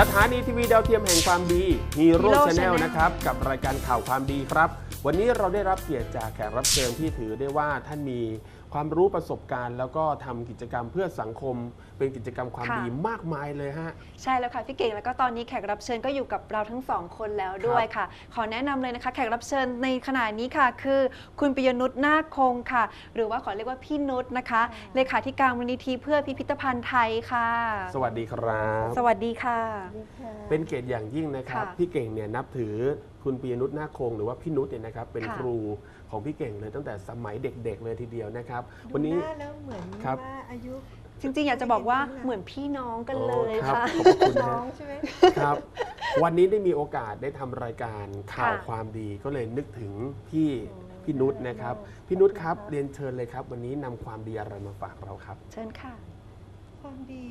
สถานีทีวีดาวเทียมแห่งความดีฮีโร่ Hero ชาแนล Channel นะครับ กับรายการข่าวความดีครับ วันนี้เราได้รับเกียรติจากแขกรับเชิญที่ถือได้ว่าท่านมีความรู้ประสบการณ์ แล้วก็ทำกิจกรรมเพื่อสังคมเป็นกิจกรรมความค่ะ ดีมากมายเลยฮะ ใช่แล้วค่ะพี่เก่งแล้วก็ตอนนี้แขกรับเชิญก็อยู่กับเราทั้งสองคนแล้วด้วยค่ะ ขอแนะนำเลยนะคะ แขกรับเชิญในขณะนี้ค่ะ คือ คุณปิยนุชนาคคงค่ะ หรือว่าขอเรียกว่าพี่นุชนะคะเลขาธิการมูลนิธิเพื่อพิพิธภัณฑ์ไทยค่ะ สวัสดีครับ สวัสดีค่ะ เป็นเกียรติอย่างยิ่งนะครับ ค่ะพี่เก่งเนี่ยนับถือคุณปียนุชนาคคงหรือว่าพี่นุชเนี่ยนะครับเป็นค่ะ ครูของพี่เก่งเลยตั้งแต่สมัยเด็กๆเลยทีเดียวนะครับดูวันนี้หน้าแล้วเหมือนครับ ว่าอายุ จริงๆ อยากจะบอกว่าเหมือนพี่น้องกันเลยโอ้ครับค่ะ ขอบพระคุณน้นะองใช่ไหม ครับ วันนี้ได้มีโอกาสได้ทำรายการข่าวค่ะ ความดีก็เลยนึกถึงพี่พี่นุชนะครับพี่นุชครับเรียนเชิญเลยครับ วันนี้นำความดีอะไรมาฝากเราครับ เชิญค่ะ ความดี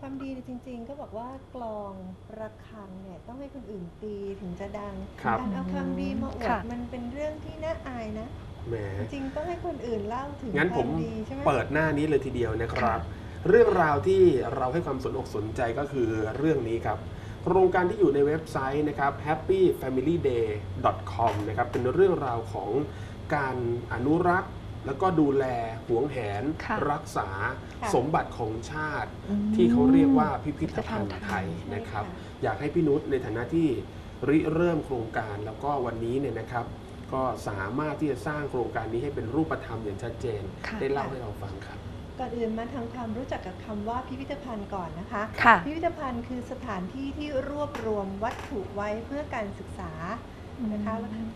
ความดีเนี่ยจริง ๆ ก็บอกว่ากลองระฆังเนี่ยต้องให้คนอื่นตีถึงจะดังครับ การเอาความดีมาอวดค่ะ มันเป็นเรื่องที่น่าอายนะ แหมจริงๆต้องให้คนอื่นเล่าถึงงั้นคผวามมดีใช่ไหมเปิดหน้านี้เลยทีเดียวนะครับค่ะเรื่องราวที่เราให้ความสนอกสนใจก็คือเรื่องนี้ครับ โครงการที่อยู่ในเว็บไซต์นะครับ happyfamilyday.com นะครับเป็นเรื่องราวของการอนุรักษ์แล้วก็ดูแลหวงแหนค่ะรักษาค่ะสมบัติของชาติอืมที่เขาเรียกว่าพิพิธภัณฑ์ไทยใช่นะครับค่ะอยากให้พี่นุชในฐานะที่ริเริ่มโครงการแล้วก็วันนี้เนี่ยนะครับ ก็สามารถที่จะสร้างโครงการนี้ให้เป็นรูปธรรมอย่างชัดเจน ค่ะ ได้เล่าให้เราฟังครับ ก่อนอื่นมาทำความรู้จักกับคำว่าพิพิธภัณฑ์ก่อนนะคะ ค่ะ พิพิธภัณฑ์คือสถานที่ที่รวบรวมวัตถุไว้เพื่อการศึกษานะคะ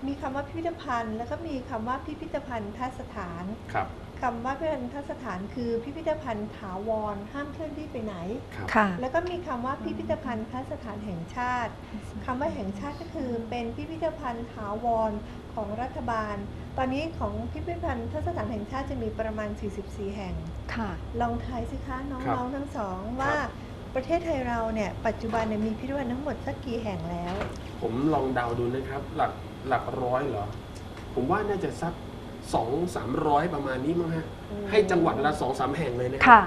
มีคำว่าพิพิธภัณฑ์ แล้วก็มีคำว่าพิพิธภัณฑ์ทัสถานครับ คำว่าพิพิธภัณฑ์ทัสถานคือพิพิธภัณฑ์ถาวรห้ามเคลื่อนที่ไปไหน ครับค่ะ แล้วก็มีคำว่าพิพิธภัณฑ์ทัสถานแห่งชาติคำว่าแห่งชาติก็คือเป็นพิพิธภัณฑ์ถาวร ของรัฐบาล ตอนนี้ของพิพิธภัณฑ์ทัสถานแห่งชาติจะมีประมาณ 44 แห่ง ค่ะ ลองทายสิคะน้ครัองบๆทั้งสองว่าประเทศไทยเราเนี่ยปัจจุบันเนี่ยมีพิพิธภัณฑ์ทั้งหมดสักกี่แห่งแล้ว ผมลองเดาดูนะครับ หลักหลักร้อยเหรอ ผมว่าน่าจะสักสองสามร้อยประมาณนี้มั้งฮะอืมให้จังหวัดละสองสามแห่งเลยนะค่ะ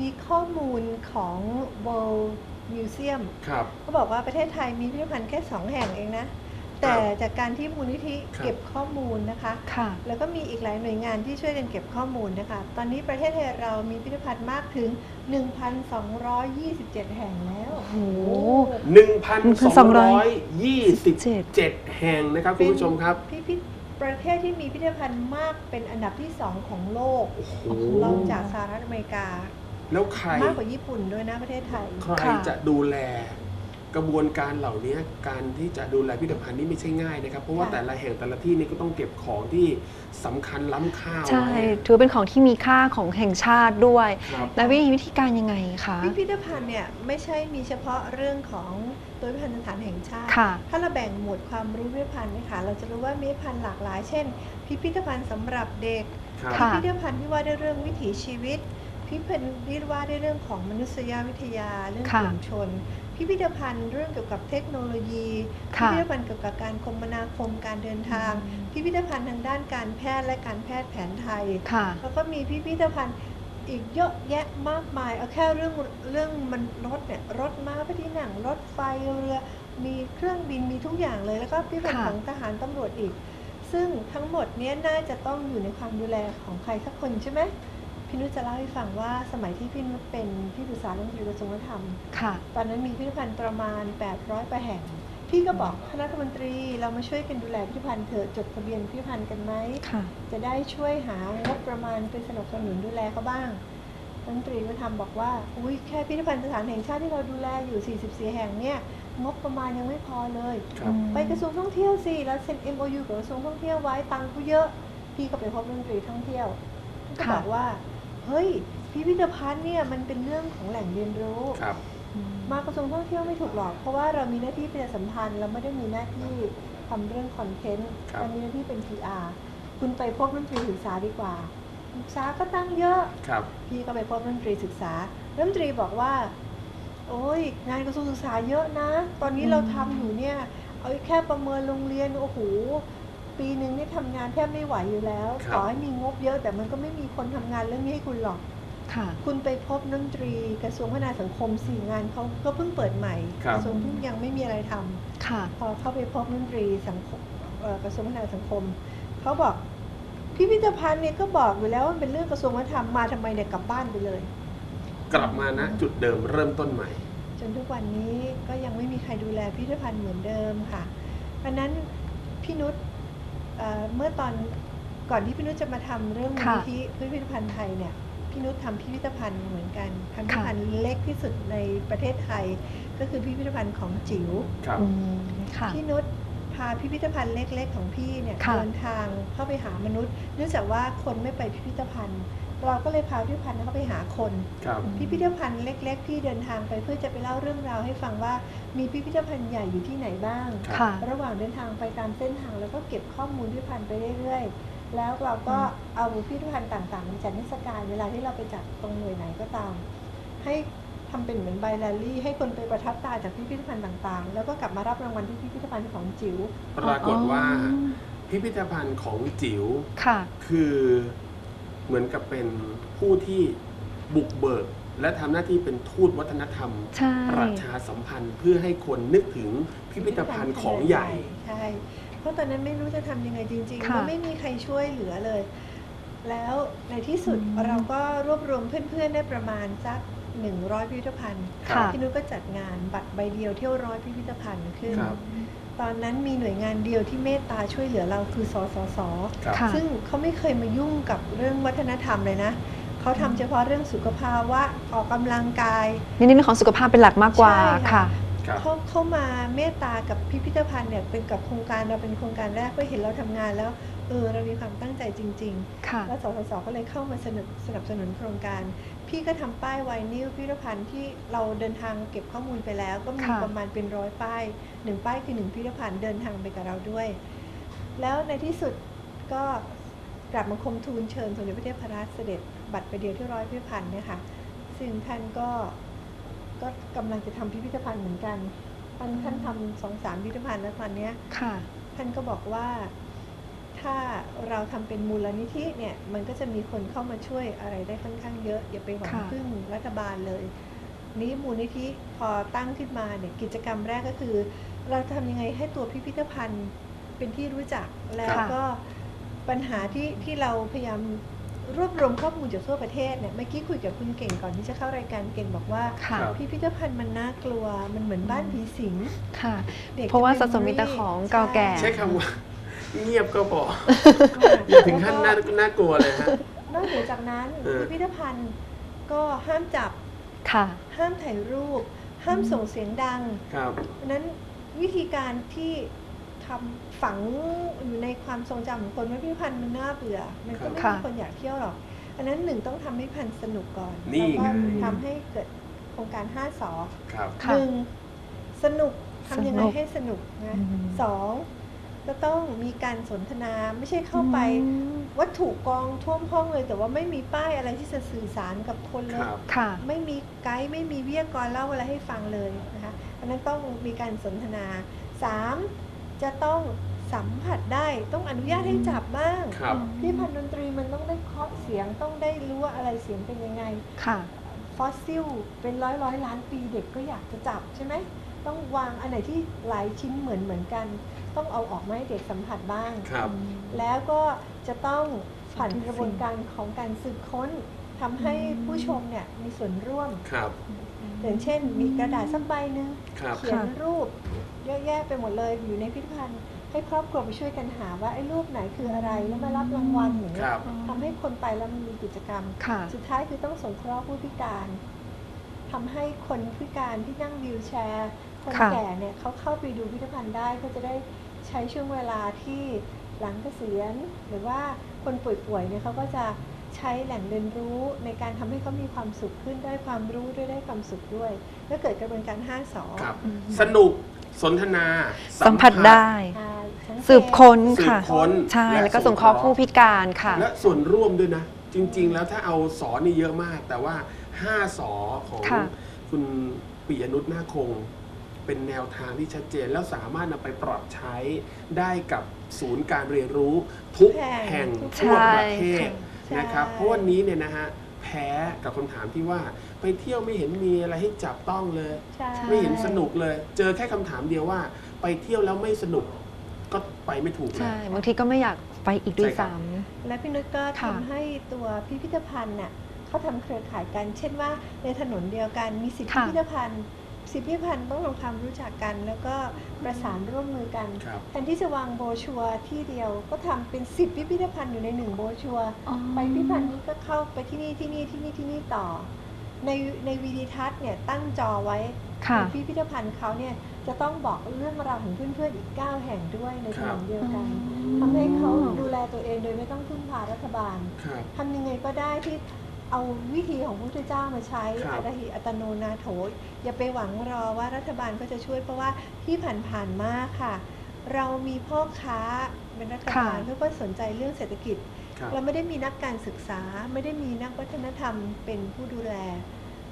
มีข้อมูลของ World Museum ครับเขาบอกว่าประเทศไทยมีพิพิธภัณฑ์แค่2แห่งเองนะ แต่จากการที่มูลนิธิครับเก็บข้อมูลนะคะค่ะแล้วแล้วก็มีอีกหลายหน่วยงานที่ช่วยกันเก็บข้อมูลนะคะ ตอนนี้ประเทศไทยเรามีพิพิธภัณฑ์มากถึง 1,227 แห่งแล้วโอ้โหหนึ่งพันสองร้อยยี่สิบ1,227เจ็ดแห่งนะครับคุณผู้ชมครับพิพิธประเทศที่มีพิพิธภัณฑ์มากเป็นอันดับที่ 2 ของโลกโอ้โหรองจากสหรัฐอเมริกา แล้วใครมากกว่าญี่ปุ่นด้วยนะประเทศไทย ใครค่ะจะดูแล กระบวนการเหล่านี้การที่จะดูแลพิพิธภัณฑ์นี่ไม่ใช่ง่ายนะครับ เพราะว่าค่ะแต่ละแห่งแต่ละที่นี่ก็ต้องเก็บของที่สำคัญล้ำค่าใช่ไว้ถือเป็นของที่มีค่าของแห่งชาติด้วยครับแล้ววิธีวิธีการยังไงคะพิพิธภัณฑ์เนี่ยไม่ใช่มีเฉพาะเรื่องของตัวพิพิธภัณฑ์สถานแห่งชาติค่ะถ้าเราแบ่งหมวดความรู้พิพิธภัณฑ์นะคะเราจะรู้ว่ามีพิพิธภัณฑ์หลากหลาย เช่น พิพิธภัณฑ์สำหรับเด็กครับค่ะพิพิธภัณฑ์ที่ว่าด้วยเรื่องวิถีชีวิตพิพิธภัณฑ์ที่ว่าด้วยเรื่องของมนุษยวิทยาเรื่องค่ะกลุ่มชน พิพิธภัณฑ์เรื่องเกี่ยวกับเทคโนโลยี พิค่ะพิธภัณฑ์เกี่ยวกับการคมนาคมการเดินทาง พิพิธภัณฑ์ทางด้านการแพทย์และการแพทย์แผนไทยค่ะแล้วก็มีพิพิธภัณฑ์อีกเยอะแยะมากมาย เอาแค่เรื่องเรื่องมันรถเนี่ยรถม้าพระที่นั่งรถไฟเรือ มีเครื่องบินมีทุกอย่างเลย แล้วก็พิพิธภัณฑ์ค่ะของทหารตำรวจอีก ซึ่งทั้งหมดเนี้ยน่าจะต้องอยู่ในความดูแลของใครสักคนใช่ไหม พี่นุชจะเล่าให้ฟังว่าสมัยที่พี่นุชเป็นที่ปรึกษาเรื่องกระทรวงวัฒนธรรม ค่ะ ตอนนั้นมีพิพิธภัณฑ์ประมาณ 800ประแห่ง พี่ก็บอกคณะรัฐมนตรีเรามาช่วยกันดูแลพิพิธภัณฑ์เถอะจดทะเบียนพิพิธภัณฑ์กันไหมค่ะ จะได้ช่วยหางบประมาณไปสนับสนุนดูแลเขาบ้างรัฐมนตรีก็ทำบอกว่าอุ้ยแค่พิพิธภัณฑ์สถานแห่งชาติที่เราดูแลอยู่ 44 แห่งเนี่ยงบประมาณยังไม่พอเลยครับไปกระทรวงท่องเที่ยวสิแล้วเซ็น MOU กับกระทรวงท่องเที่ยวไว้ตังค์ก็เยอะ พี่ก็ไปพบรัฐมนตรีท่องเที่ยวก็ค่ะบอกว่า เฮ้ยพิพิธภัณฑ์เนี่ยมันเป็นเรื่องของแหล่งเรียนรู้ครับ มากระทรวงท่องเที่ยวไม่ถูกหรอก เพราะว่าเรามีหน้าที่ประชาสัมพันธ์ เราไม่ได้มีหน้าที่ทำเรื่องคอนเทนต์ครับเรามีหน้าที่เป็น PR คุณไปพบรัฐมนตรีศึกษาดีกว่าศึกษาก็ตั้งเยอะครับพี่ก็ไปพบรัฐมนตรีศึกษารัฐมนตรีบอกว่า โอ้ยงานกระทรวงศึกษาเยอะนะ ตอนนี้เราทำอยู่เนี่ยเอาแค่ประเมินโรงเรียนโอ้โห ปีหนึ่งนี่ทำงานแทบไม่ไหวอยู่แล้วครับ ต่อให้มีงบเยอะแต่มันก็ไม่มีคนทำงานเรื่องนี้ให้คุณหรอก ค่ะ คุณไปพบดนตรีกระทรวงพัฒนาสังคมสี่งานเขาก็เพิ่งเปิดใหม่ครับกระทรวงเพิ่งยังไม่มีอะไรทำค่ะ พอเข้าไปพบดนตรีสังคมเอ่อกระทรวงพัฒนาสังคมเขาบอกพิพิธภัณฑ์เนี่ยก็บอกอยู่แล้วว่ามันเป็นเรื่องกระทรวงวัฒนธรรมมาทำไมเนี่ยกลับบ้านไปเลย กลับมานะจุดเดิมเริ่มต้นใหม่ จนทุกวันนี้ก็ยังไม่มีใครดูแลพิพิธภัณฑ์เหมือนเดิมค่ะเพราะฉะนั้นพี่นุช เอ่อเมื่อตอนก่อนที่พี่นุชจะมาทำเรื่องมูลค่ะนิธิพิพิธภัณฑ์ไทยเนี่ยพี่นุชทำพิพิธภัณฑ์เหมือนกันทำพิพิธค่ะภัณฑ์เล็กที่สุดในประเทศไทย ก็คือพิพิธภัณฑ์ของจิ๋วครับอืมค่ะพี่นุชพาพิพิธภัณฑ์เล็ก ๆ ของพี่เนี่ยค่ะเดินทางเข้าไปหามนุษย์ เนื่องจากว่าคนไม่ไปพิพิธภัณฑ์ เราก็เลยพาพิพิธภัณฑ์เข้าไปหาคนครับพิพิธภัณฑ์เล็ก ๆ ที่เดินทางไปเพื่อจะไปเล่าเรื่องราวให้ฟังว่ามีพิพิธภัณฑ์ใหญ่อยู่ที่ไหนบ้างครับค่ะระหว่างเดินทางไปตามเส้นทางแล้วก็เก็บข้อมูลพิพิธภัณฑ์ไปเรื่อยๆ แล้วเราก็เอาพิพิธภัณฑ์ต่างๆมาจัดนิทรรศการเวลาที่เราไปจัดตรงหน่วยไหนก็ตาม ให้ทำเป็นเหมือนไบแลลี่ให้คนไปประทับตาจากพิพิธภัณฑ์ต่างๆ แล้วก็กลับมารับรางวัลที่พิพิธภัณฑ์ของจิ๋วปรากฏว่าพิพิธภัณฑ์ของจิ๋วค่ะคือ เหมือนกับเป็นผู้ที่บุกเบิก และทำหน้าที่เป็นทูตวัฒนธรรม ใช่ ประชาสัมพันธ์เพื่อให้คนนึกถึงพิพิธภัณฑ์ของใหญ่ ใช่ เพราะตอนนั้นไม่รู้จะทำยังไงจริงๆค่ะก็ไม่มีใครช่วยเหลือเลย แล้วในที่สุดอืม เราก็รวบรวมเพื่อนๆได้ประมาณสัก 100 พิพิธภัณฑ์ ค่ะพี่นุ้ยก็จัดงานบัตรใบเดียวเที่ยวร้อยพิพิธภัณฑ์ขึ้น ครับ ตอนนั้นมีหน่วยงานเดียวที่เมตตาช่วยเหลือเราคือสสสครับค่ะซึ่งเขาไม่เคยมายุ่งกับเรื่องวัฒนธรรมเลยนะเขาทำเฉพาะเรื่องสุขภาวะออกกำลังกายนี่นี่ของสุขภาพเป็นหลักมากกว่าใช่ค่ะค่ะครับเขาเขามาเมตตากับพิพิธภัณฑ์เนี่ยเป็นกับโครงการเราเป็นโครงการแรกก็เห็นเราทำงานแล้วเออเรามีความตั้งใจจริงค่ะๆแล้วสสสก็เลยเข้ามาสนับสนับสนุนโครงการ พี่ก็ทำป้ายไวนิลพิพิธภัณฑ์ที่เราเดินทางเก็บข้อมูลไปแล้ว ก็มีค่ะประมาณเป็นร้อยป้ายหนึ่งป้ายคือหนึ่งพิพิธภัณฑ์เดินทางไปกับเราด้วย แล้วในที่สุดก็กลับมาคมทูลเชิญสมเด็จพระเทพรัตน์เสด็จบัตรไปเดียวที่ร้อยพิพิธภัณฑ์เนี่ยค่ะซึ่งท่านก็ก็กำลังจะทำพิพิธภัณฑ์เหมือนกันท่านท่านทำสองสามพิพิธภัณฑ์แล้วตอนเนี้ยค่ะ ท่านก็บอกว่าถ้า เราทำเป็นมูลนิธิเนี่ยมันก็จะมีคนเข้ามาช่วยอะไรได้ค่อนข้างเยอะอย่าไปหวังค่ะพึ่งรัฐบาลเลย นี้มูลนิธิพอตั้งขึ้นมาเนี่ยกิจกรรมแรกก็คือ เราทำยังไงให้ตัวพิพิธภัณฑ์เป็นที่รู้จักแล้วค่ะก็ปัญหาที่ที่เราพยายามรวบรวมข้อมูลจากทั่วประเทศเนี่ยเมื่อกี้คุยกับคุณเก่งก่อนที่จะเข้ารายการเก่งบอกว่าค่ะครับพิพิธภัณฑ์มันน่ากลัวมันเหมือนบ้านผีสิงค่ะด็กเพราะว่าจสะสมมีแต่ของเก่าแก่ใช้คำว่า เงียบก็พอใช่อย่าถึงขั้นน่าน่ากลัวเลยฮะ นอกเหนือจากนั้นเออ พิพิธภัณฑ์ก็ห้ามจับ ค่ะ ห้ามถ่ายรูป ห้ามส่งเสียงดังครับ เพราะฉะนั้นวิธีการที่ทำฝังอยู่ในความทรงจำของคนว่าพิพิธภัณฑ์มันน่าเบื่อ มันก็ไม่ค่ะ มีคนอยากเที่ยวหรอก อันนั้นหนึ่งต้องทำให้พิพิธภัณฑ์สนุกก่อนนี่แล้วก็ไงทำให้เกิดโครงการ5สอ ครับ ค่ะ หนึ่งสนุกทำยังไงสนุกให้สนุกนะอืม สอง ก็ต้องมีการสนทนาไม่ใช่เข้าไปอืมวัตถุกองท่วมห้องเลย แต่ว่าไม่มีป้ายอะไรที่จะสื่อสารกับคนเลคยรับค่ะไม่มีไกด์ไม่มีวิทยากรเล่าอะไรให้ฟังเลยนะคะอันนั้นต้องมีการสนทนา 3. จะต้องสัมผัสได้ต้องอนุญาตให้จับบ้างครับพี่พันธ์ดนตรีมันต้องได้เคาะเสียงต้องได้รู้ว่าอะไรเสียงเป็นยังไงค่ะฟอสซิลเป็นร้อยร้อยล้านปีเด็กก็อยากจะจับใช่ไหม ต้องวางอันไหนที่หลายชิ้นเหมือนเหมือนกัน ต้องเอาออกมาให้เด็กสัมผัสบ้าง ครับ แล้วก็จะต้องผ่านกระบวนการของการสืบค้นทำให้ผู้ชมเนี่ยมีส่วนร่วม ครับ อย่างเช่น มีกระดาษสักใบหนึ่งครับ เขียนรูปเยอะแยะไปหมดเลยอยู่ในพิพิธภัณฑ์ ให้ครอบครัวไปช่วยกันหาว่าไอ้รูปไหนคืออะไรแล้วมารับรางวัลอย่างคเงี้ยรับ ทำให้คนไปแล้วมันมีกิจกรรม ค่ะ สุดท้ายคือต้องสงเคราะห์ผู้พิการ ทำให้คนพิการที่นั่งวีลแชร์ คนค่ะแก่เนี่ยเขาเข้าไปดูพิพิธภัณฑ์ได้ก็จะได้ใช้ช่วงเวลาที่หลังเกษียณ หรือว่าคนป่วยๆเนี่ยเขาก็จะใช้แหล่งเรียนรู้ในการทำให้เขามีความสุขขึ้นได้ความรู้ด้วยได้ความสุขด้วยก็เกิดกระบวนการ5สอครับสนุกสนทนา สัมผัสได้อ่าสังเกตสืบค้นสืบค่ะค้นใช่แล้วก็สงเคราะห์ผู้พิการค่ะ และส่วนร่วมด้วยนะ จริง ๆ แล้วถ้าเอาสอนี่เยอะมาก แต่ว่า 5สอของค่ะ คุณปิยนุชนาคง เป็นแนวทางที่ชัดเจน แล้วสามารถนำไปปรับใช้ได้กับศูนย์การเรียนรู้ทุกแห่งทุกทั่วใช่ประเทศใช่ นะครับ เพราะวันนี้เนี่ยนะฮะแผพ้กับคำถามที่ว่าไปเที่ยวไม่เห็นมีอะไรให้จับต้องเลย ใช่ ไม่เห็นสนุกเลย เจอแค่คำถามเดียวว่า ไปเที่ยวแล้วไม่สนุกก็ไปไม่ถูกเลใช่ ย บางทีก็ไม่อยากไปอีกด้วยใช่ครับ ซ้ และพี่นุชก็ค่ะทำให้ตัวพิพิธภัณฑ์น่ะ เขาทำเครือข่ายกัน เช่นว่าในถนนเดียวกันมีสิบพิค่ะพิธภัณฑ์สิบพิพิธภัณฑ์ต้องทำความรู้จักกัน แล้วก็ประสานร่วมมือกันครับแทนที่จะวางโบรชัวร์ที่เดียวก็ทำเป็นสิบพิพิธภัณฑ์อยู่ในหนึ่งโบรชัวร์ำอ๋อไปพิพิธภัณฑ์นี้ก็เข้าไปที่นี่ที่นี่ที่นี่ที่นี่ต่อ ในในวีดีทัศน์เนี่ยตั้งจอไว้ค่ะในพิพิธภัณฑ์เขาเนี่ยจะต้องบอกเรื่องราวของเพื่อนๆอีก 9 แห่งด้วยในถนนเดียวกันทำให้เขาดูแลตัวเองโดยไม่ต้องพึ่งพารัฐบาลครับทำยังไงก็ได้ที่ เอาวิธีของพระพุทธเจ้ามาใช้ครับอัตหิอัตโนนาโถ อย่าไปหวังรอว่ารัฐบาลก็จะช่วยเพราะว่าที่ผ่านๆมาค่ะ เรามีพ่อค้าเป็นรัฐบาลค่ะเพื่อก็สนใจเรื่องเศรษฐกิจ ครับ เราไม่ได้มีนักการศึกษา ไม่ได้มีนักวัฒนธรรมเป็นผู้ดูแล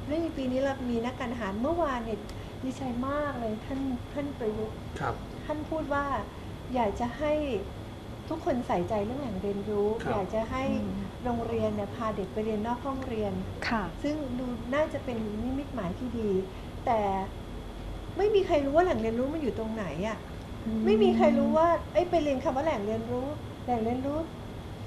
เรื่องปีนี้เรามีนักการอาหารเมื่อวานเนี่ยดีใจมากเลยท่านท่านประยุทธ์ ครับ ท่านพูดว่าอยากจะให้ ทุกคนใส่ใจเรื่องแหล่งเรียนรู้ ครับ อยากจะให้อืมโรงเรียนเนี่ยพาเด็กไปเรียนนอกห้องเรียน ค่ะ ซึ่งดูน่าจะเป็นนิมิตหมายที่ดี แต่ไม่มีใครรู้ว่าแหล่งเรียนรู้มันอยู่ตรงไหนอะ่ะไม่มีใครรู้ว่าเอ้ยไปเรียนคำว่าแหล่งเรียนรู้ แหล่งเรียนรู้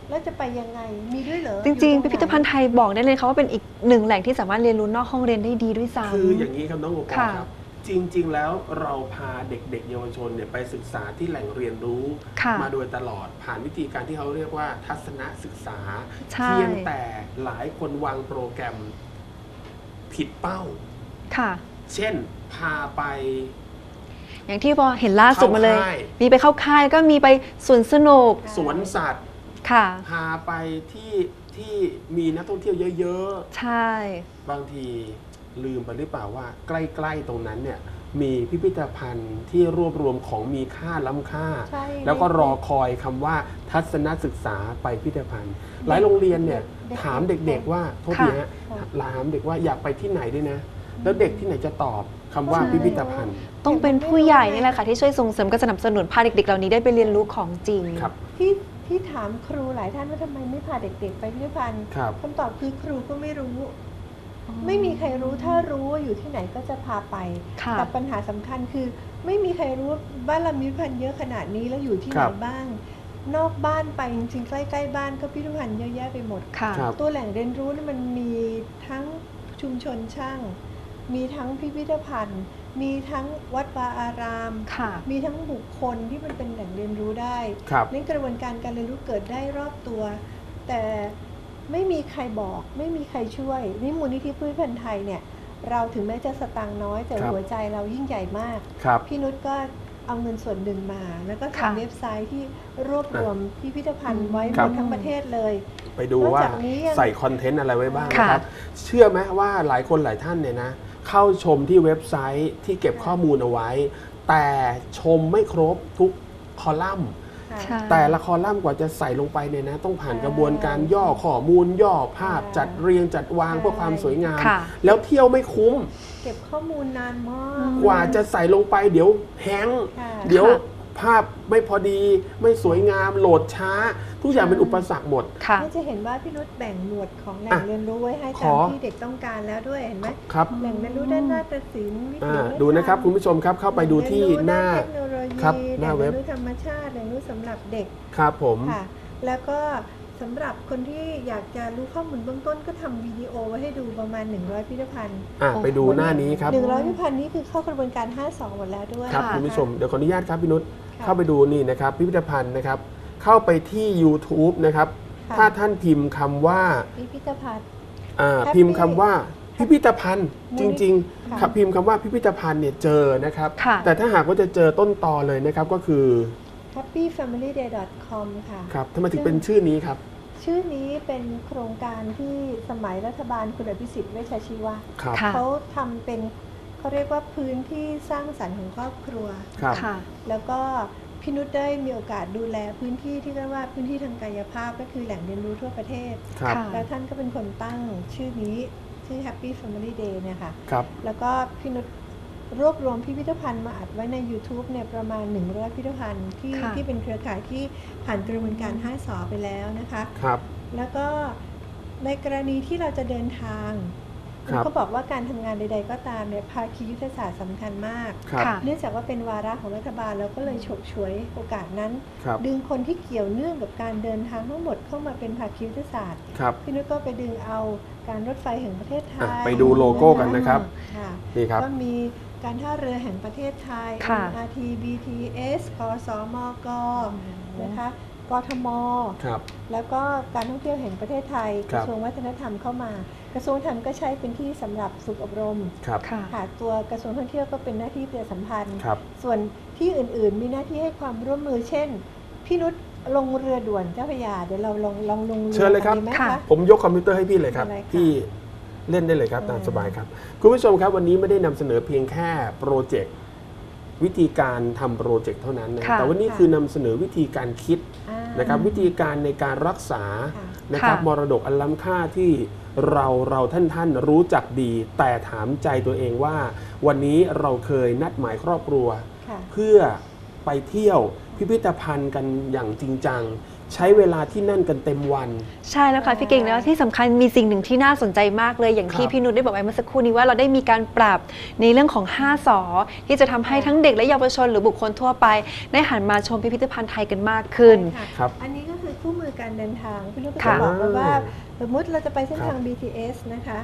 แล้วจะไปยังไงมีด้วยเหรอจริงอยู่ๆตพิพิธภัณฑ์ไทยบอกได้เลยค่ะว่าเป็นอีกหนึ่งแหล่งที่สามารถเรียนรู้นอกห้องเรียนได้ดีด้วยซ้ำ คืออย่างนี้ครับน้องโอปอค่ะ ครับ จริง ๆ แล้วเราพาเด็กๆ เยาวชนเนี่ยไปศึกษาที่แหล่งเรียนรู้ ค่ะมาโดยตลอดผ่านวิธีการที่เขาเรียกว่าทัศนศึกษา ใช่ เพียงแต่หลายคนวางโปรแกรมผิดเป้า ค่ะ เช่น พาไป อย่างที่พอเห็นล่าสุดมาเลย เข้าค่าย มีไปเข้าค่ายแล้วก็มีไปสวนสนุกสวนสัตว์ ค่ะ พาไปที่ที่มีนักท่องเที่ยวเยอะ ใช่ ๆ บางที ลืมไปหรือเปล่าว่าใกล้ๆตรงนั้นเนี่ยมีพิพิธภัณฑ์ที่รวบรวมของมีค่าล้ำค่า ใช่ แล้วก็รอคอยคำว่าทัศนศึกษาไปพิพิธภัณฑ์ หลายโรงเรียนเนี่ยเด็กๆถามเด็กๆว่าโทษทีฮะค่ะถามเด็กว่าอยากไปที่ไหนด้วยนะ แล้วเด็กที่ไหนจะตอบคำว่าใช่ พิพิธภัณฑ์ต้องเป็นผู้ใหญ่นี่แหละค่ะที่ช่วยส่งเสริมก็สนับสนุนพาเด็กๆเหล่านี้ได้ไปเรียนรู้ของจริง ครับที่ที่ถามครูหลายท่านว่าทำไมไม่พาเด็กๆ ไปพิพิธภัณฑ์ครับ คำตอบคือครูก็ไม่รู้ ไม่มีใครรู้ถ้ารู้ว่าอยู่ที่ไหนก็จะพาไปค่ะแต่ปัญหาสำคัญคือ ไม่มีใครรู้บ้านเรามีพิพิธภัณฑ์เยอะขนาดนี้แล้วอยู่ที่ไหคนรับบ้าง นอกบ้านไปจริงๆใกล้ๆบ้านก็พิพิธภัณฑ์เยอะแยะไปหมดค่ะครับตัวแหล่งเรียนรู้นี่มันมีทั้งชุมชนช่าง มีทั้งพิพิธภัณฑ์ มีทั้งวัดวาอารามค่ะมีทั้งบุคคลที่มันเป็นแหล่งเรียนรู้ได้ครับเล่นกระบวนการการเรียนรู้เกิดได้รอบตัว แต่ ไม่มีใครบอก ไม่มีใครช่วยนี่มูลนิธิพืชพันธุ์ไทยเนี่ยเราถึงแม้จะสตางค์น้อยแต่ครับหัวใจเรายิ่งใหญ่มากครับพี่นุชก็เอาเงินส่วนหนึ่งมา แล้วก็ค่ะทำเว็บไซต์ที่รวบรวมพิพิธภัณฑ์ไว้หครัมบดทั้งประเทศเลย ไปดูนอกว่าจากนี้ยังใส่คอนเทนต์อะไรไว้บ้างค่ะนะครับ เชื่อไหมว่าหลายคนหลายท่านเนี่ยนะ เข้าชมที่เว็บไซต์ที่เก็บข้อมูลเอาไว้ แต่ชมไม่ครบทุกคอลัมน์ค่ะ ใช่ แต่ละคอลัมน์กว่าจะใส่ลงไปเนี่ยนะ ต้องผ่านใช่กระบวนการย่อข้อมูล ย่อภาพใช่จัดเรียงจัดวางใช่เพื่อความสวยงาม ค่ะ แล้วเที่ยวไม่คุ้ม เก็บข้อมูลนานมาก กว่าจะใส่ลงไปเดี๋ยวแฮงก์ค่ะ เดี๋ยวค่ะ ภาพไม่พอดีไม่สวยงามโหลดช้า ทุกอย่างเป็นอุปสรรคหมด ค่ะ นี่จะเห็นว่าพี่นุชแบ่งหมวดของแหล่งอะเรียนรู้ไว้ให้ขตามอที่เด็กต้องการแล้วด้วยเห็นไหมครับแหล่งเรียนรู้ด้านนาฏศิลป์วิถีอ่าวัฒธรรมดูนะครับคุณผู้ชมครับเข้าไปดูที่หน้า แล่งเรียนรู้ด้เทคโนโลยีครับแหหน้าล่งเว็เรียบนรู้ธรรมชาติแหล่งเรียนรู้สำหรับเด็กครับผม ค่ะ แล้วก็ สำหรับคนที่อยากจะรู้ข้อมูลเบื้องต้นก็ทำวิดีโอไว้ให้ดูประมาณ 100พิพิธภัณฑ์อะไปดูหน้านี้ครับ 100พิพิธภัณฑ์นี้คือเข้ากระบวนการ 52 หมดแล้วด้วยครับค่ะคุณผู้ชมเดี๋ยวขออนุญาตครับพี่นุชค่ะเข้าไปดูนี่นะครับพิพิธภัณฑ์นะครับ เข้าไปที่ YouTube นะครับค่ะถ้าท่านพิมพ์คำว่าพิพิธภัณฑ์อ่า Happy พิมพ์คำว่าพิพิธภัณฑ์จริงค่ะๆครับพิมพ์คำว่าพิพิธภัณฑ์เนี่ยเจอนะครับค่ะแต่ถ้าหากว่าจะเจอต้นตอเลยนะครับก็คือ happyfamilyday.com ค่ะ ครับทำไมถึงเป็นชื่อนี้ครับ ชื่อนี้เป็นโครงการที่สมัยรัฐบาลคุณอภิสิทธิ์เวชชาชีวะครับค่ะ เขาทำเป็นเขาเรียกว่าพื้นที่สร้างสรรค์ของครอบครัว ครับ ค่ะ แล้วก็พี่นุชได้มีโอกาสดูแลพื้นที่ที่เรียกว่าพื้นที่ทางกายภาพก็คือแหล่งเรียนรู้ทั่วประเทศ ครับ ค่ะ แล้วท่านก็เป็นคนตั้งชื่อนี้ ชื่อ Happy Family Day เนี่ยค่ะ ครับ แล้วก็พี่นุช รวบรวมพิพิธภัณฑ์มาอัดไว้ใน YouTube เนี่ยประมาณ 100 พิพิธภัณฑ์ที่ค่ะ ที่เป็นเครือข่ายที่ผ่านกระบวนการ5สอไปแล้วนะคะ ครับ แล้วก็ในกรณีที่เราจะเดินทางครับ เขาบอกว่าการทำงานใด ๆ ก็ตามเนี่ยภาคียุทธศาสตร์สำคัญมาก ครับ ค่ะ เนื่องจากว่าเป็นวาระของรัฐบาลเราก็เลยฉกฉวยโอกาสนั้น ครับ ดึงคนที่เกี่ยวเนื่องกับการเดินทางทั้งหมดเข้ามาเป็นภาคียุทธศาสตร์ครับ พี่นุ้ยก็ไปดึงเอาการรถไฟแห่งประเทศไทอะยไปดูโลโก้กันนะครับ ค่ะนี่ครับ ก็มี การท่าเรือแห่งประเทศไทย ค่ะ MRT BTS กสมกนะคะกทม ครับ แล้วก็การท่องเที่ยวแห่งประเทศไทยคกรับ ระทรวงวัฒนธรรมเข้ามา กระทรวงวัฒนธรรมก็ใช้เป็นที่สำหรับฝึกอบรมครับ ค่ะ ค่ะตัวกระทรวงท่องเที่ยวก็เป็นหน้าที่ประชาสัมพันธ์ ครับ ส่วนที่อื่นๆ มีหน้าที่ให้ความร่วมมือเช่น พี่นุชลงเรือด่วนเจ้าพระยาเดี๋ยวเราลองลองลงรือเชิญเลยครับ กันดีไหมค่ะ คะ ผมยกคอมพิวเตอร์ให้พี่เลยครับ อะไรคะ พี่ เล่นได้เลยครับเออตามสบายครับ คุณผู้ชมครับวันนี้ไม่ได้นำเสนอเพียงแค่โปรเจกต์วิธีการทำโปรเจกต์เท่านั้นนะค่ะแต่วันนี้ค่ะคือนำเสนอวิธีการคิดอ่านะครับวิธีการในการรักษาค่ะนะครับค่ะมรดกอันล้ำค่าที่เราเราท่านท่านรู้จักดี แต่ถามใจตัวเองว่า วันนี้เราเคยนัดหมายครอบครัว ค่ะ เพื่อไปเที่ยวพิพิธภัณฑ์กันอย่างจริงจัง ใช้เวลาที่นั่นกันเต็มวัน ใช่แล้วค่ะพี่เก่งแล้วที่สำคัญมีสิ่งหนึ่งที่น่าสนใจมากเลยอย่างที่ครับพี่นุชได้บอกไปเมื่อสักครู่นี้ว่าเราได้มีการปรับในเรื่องของ 5สอที่จะทำให้ทั้งเด็กและเยาวชนหรือบุคคลทั่วไป ได้หันมาชมพิพิธภัณฑ์ไทยกันมากขึ้นใช่ค่ะครับอันนี้ก็คือคู่มือการเดินทางพี่นุชก็ค่ะจะบอกไว้ว่าสมมติเราจะไปเส้นครับทาง BTS นะคะ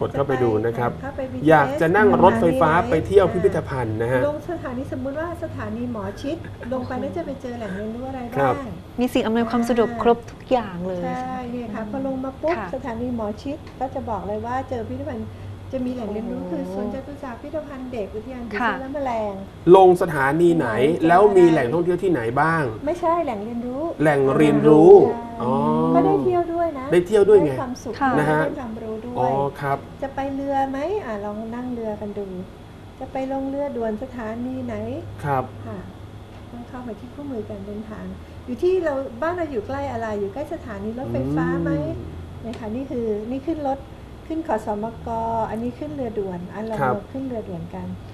กดเข้าไปดูนะครับ เข้าไป BTS อยากจะนั่งรถไฟฟ้าสถนีหนไปเที่ยวพิพิธภัณฑ์นะฮะ ลงสถานีสมมุติว่าสถานีหมอชิด ลงไปแล้วจะไปเจอแหล่งเรียนรู้อะไรครับ้าบ ง มีสิ่งอำนวยความสะดวกครบทุกอย่างเลย ใช่เนี่ยค่ะพอลงมาปุ๊บค่ะ สถานีหมอชิดก็จะบอกเลยว่าเจอพิพิธภัณฑ์จะมีแหล่งเรียนรู้โอ้คือสวนจตุจักรพิพิธภัณฑ์เด็กอุทยานผีค่ะเสื้อและแมลง ลงสถานีไหนไหนแล้วมีจะได้แหล่งท่องเที่ยวที่ไหนบ้าง ไม่ใช่แหล่งเรียนรู้แหล่งเรียนรู้ใช่อ๋อ ก็ได้เที่ยวด้วยนะได้เที่ยวด้วยไงได้ความสุขค่ะด้วยนะฮะ ได้ความรู้ด้ วอ๋อย ครับ จะไปเรือไหมอ่าลองนั่งเรือกันดู จะไปลงเรือด่วนสถานีไหนครับ ค่ะต้องเข้าไปที่คู่มือการเดินทาง อยู่ที่เราบ้านเราอยู่ใกล้อะไร อยู่ใกล้สถานีรถไฟฟ้าไหมนะคะนี่คือนี่ขึ้นรถขึ้นขอสมกอันนี้ขึ้นเรือด่วนอันเราครับ ขึ้นเรือด่วนกันก็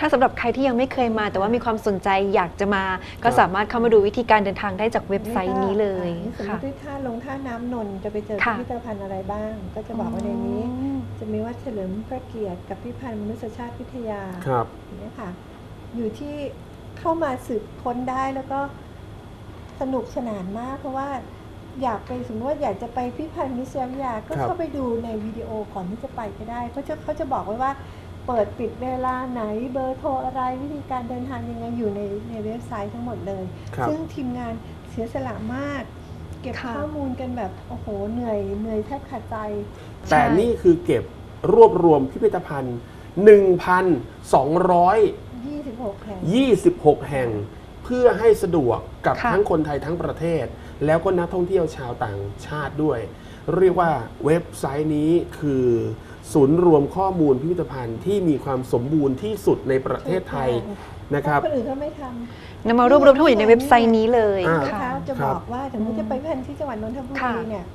ถ้าสำหรับใครที่ยังไม่เคยมา แต่ว่ามีความสนใจอยากจะมา ก็สามารถเข้ามาดูวิธีการเดินทางได้จากเว็บไซต์นี้เลยอ่านี่สมมค่ะติที่ท่าลงท่าน้ำนนท์จะไปเจอพิค่ะพิธภัณฑ์อะไรบ้าง ก็จะบอกว่าในนี้ จะมีวัดเฉลิมพระเกียรติกับพิพิธภัณฑ์มนุษยชาติวิทยาครับอย่างนี้ยค่ะ อยู่ที่เข้ามาสืบค้นได้แล้วก็สนุกสนานมาก เพราะว่าอยากไปสมมติว่าอยากจะไปพิพิธภัณฑ์มนุษยวิทยาก็ครับเข้าไปดูในวิดีโอก่อนที่จะไปก็ได้เพราะจะเขาจะบอกไว้ว่า เปิดปิดเวลาไหนเบอร์โทรอะไรวิธีการเดินทางยังไงอยู่ในในเว็บไซต์ทั้งหมดเลยครับซึ่งทีมงานเสียสละมาก เก็บค่ะข้อมูลกันแบบโอ้โหเหนื่อยเหนื่อยแทบขาดใจ แต่นี่คือเก็บรวบรวมพิพิธภัณฑ์ 1,226 26แห่งแห่ง เพื่อให้สะดวกกับค่ะทั้งคนไทยทั้งประเทศ แล้วก็นักท่องเที่ยวชาวต่างชาติด้วย เรียกว่าเว็บไซต์นี้คือ ศูนย์รวมข้อมูลพิพิธภัณฑ์ที่มีความสมบูรณ์ที่สุดในประเทศไทยนะครับ คนอื่นเขาไม่ทำนำมารวบรวมทั้งหมดอยู่ในเว็บไซต์นี้เลยอ่านะค่ะ คะจะครับบอกว่าถึงจะไปพันที่จังหวัดนนทบุค่ะรีเนี่ย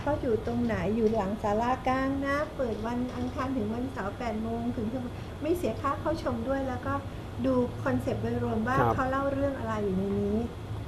เขาอยู่ตรงไหนอยู่หลังศาลากลางนะ เปิดวันอังคารถึงวันเสาร์8โมงถึงทุ่มไม่เสียค่าเข้าชมด้วยแล้วก็ดูคอนเซปต์โดยรวมว่าครับ เขาเล่าเรื่องอะไรอยู่ในนี้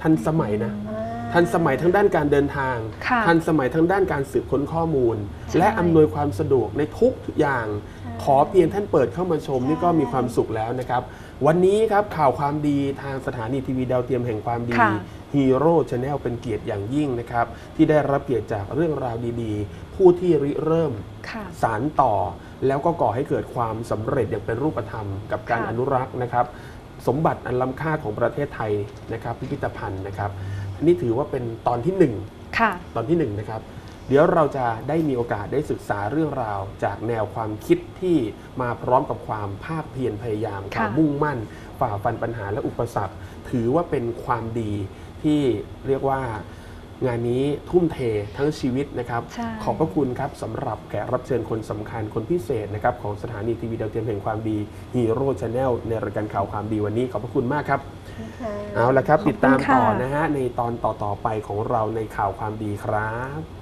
ทันสมัยนะ อ่า ทันสมัยทั้งด้านการเดินทาง ค่ะทันสมัยทั้งด้านการสืบค้นข้อมูล ใช่ และอำนวยความสะดวกในทุกอย่างใช่ขอเพียงท่านเปิดเข้ามาชมใช่นี่ก็มีความสุขแล้วนะครับ วันนี้ครับข่าวความดีทางสถานีทีวีดาวเทียมแห่งความดีค่ะฮีโร่ชาแนลเป็นเกียรติอย่างยิ่งนะครับ ที่ได้รับเกียรติจากเรื่องราวดีๆ ผู้ที่ริเริ่ม ค่ะ สารต่อแล้วก็ก่อให้เกิดความสำเร็จอย่างเป็นรูปธรรม กับการค่ะ อนุรักษ์นะครับ สมบัติอันล้ำค่าของประเทศไทยนะครับ พิพิธภัณฑ์นะครับ อันนี้ถือว่าเป็นตอนที่หนึ่งค่ะ ตอนที่หนึ่งนะครับ เดี๋ยวเราจะได้มีโอกาสได้ศึกษาเรื่องราว จากแนวความคิดที่มาพร้อมกับความภาคเพียรพยายามค่ะความมุ่งมั่น ฝ่าฟันปัญหาและอุปสรรค ถือว่าเป็นความดีที่เรียกว่า งานนี้ทุ่มเททั้งชีวิตนะครับใช่ขอบพระคุณครับสำหรับแขกรับเชิญคนสำคัญคนพิเศษนะครับของสถานีทีวีดาวเทียมแห่งความดีฮีโร่ชาแนลในรายการข่าวความดีวันนี้ขอบพระคุณมากครับนะคะเอาละครับขอบคุณติดตามต่อค่ะนะฮะในตอนต่อๆไปของเราในข่าวความดีครับ